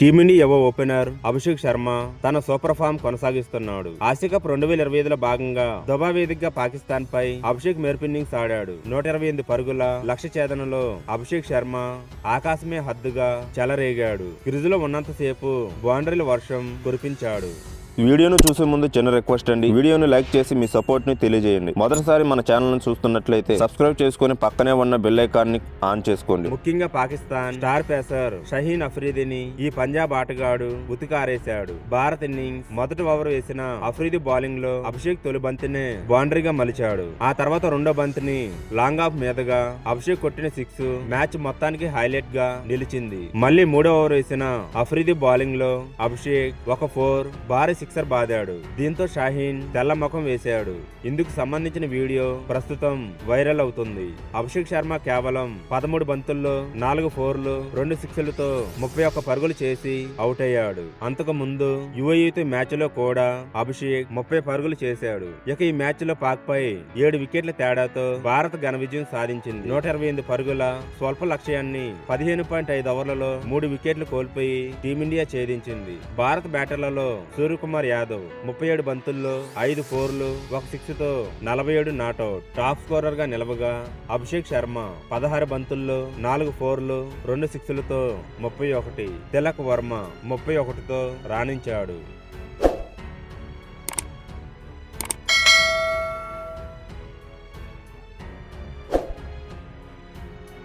Team India యువ opener Abhishek Sharma తన super form కొనసాగిస్తున్నాడు. ఆసియా కప్ రెండు వేల ఇరవై ఐదులో భాగంగా దుబా వేదికగా పాకిస్తాన్ పై అభిషేక్ మెరుపు ఆడాడు. నూట ఇరవై ఎనిమిది పరుగుల లక్ష్య ఛేదనలో అభిషేక్ శర్మ ఆకాశమే హద్దుగా చెలరేగాడు. క్రిజులో ఉన్నంతసేపు బౌండరీల వర్షం కురిపించాడు. వీడియోను చూసే ముందు చిన్న రిక్వెస్ట్ అండి. వీడియోను లైక్ చేసి మీ సపోర్ట్ని తెలియజేయండి. మొదటిసారి మన ఛానల్ను చూస్తున్నట్లయితే సబ్స్క్రైబ్ చేసుకుని పక్కనే ఉన్న బెల్ ఐకాన్ని ఆన్ చేసుకోండి. ముఖ్యంగా పాకిస్తాన్ స్టార్ పేసర్ షహీన్ అఫ్రీదిని ఈ పంజాబ్ ఆటగాడు ఉతికారేశాడు. భారత్ ఇన్నింగ్స్ మొదటి ఓవర్ వేసిన అఫ్రీది బౌలింగ్లో అభిషేక్ తొలి బంతినే బౌండరీగా మలిచాడు. ఆ తర్వాత రెండో బంతిని లాంగ్ ఆఫ్ మీదుగా అభిషేక్ కొట్టిన సిక్స్ మ్యాచ్ మొత్తానికి హైలైట్గా నిలిచింది. మళ్ళీ మూడో ఓవర్ వేసిన అఫ్రీది బౌలింగ్లో అభిషేక్ ఒక ఫోర్ భారీ సిక్సర్ బాదాడు. దీంతో షాహీన్ తెల్ల ముఖం వేశాడు. ఇందుకు సంబంధించిన వీడియో ప్రస్తుతం వైరల్ అవుతుంది. అభిషేక్ శర్మ కేవలం పదమూడు బంతుల్లో నాలుగు ఫోర్లు రెండు సిక్స్లతో ముప్పై ఒక్క పరుగులు చేసి అవుట్ అయ్యాడు అంతకు ముందు యువయూత్ మ్యాచ్లో కూడా అభిషేక్ ముప్పై పరుగులు చేశాడు. ఇక ఈ మ్యాచ్లో పాక్ పై ఏడు వికెట్ల తేడాతో భారత్ ఘన విజయం సాధించింది. నూట ఇరవై ఎనిమిది పరుగుల స్వల్ప లక్ష్యాన్ని పదిహేను పాయింట్ ఐదు ఓవర్లలో మూడు వికెట్లు కోల్పోయి టీమిండియా ఛేదించింది. భారత బ్యాటర్లలో సూర్యకుమార్ యాదవ్ ముప్పై ఏడు బంతుల్లో ఐదు ఫోర్లు ఒక సిక్స్తో నలభై ఏడు నాట్అవుట్ టాప్ స్కోరర్గా నిలవగా అభిషేక్ శర్మ పదహారు బంతుల్లో నాలుగు ఫోర్లు రెండు సిక్స్లతో ముప్పై ఒకటి. తిలక్ వర్మ ముప్పై ఒకటితో రాణించాడు.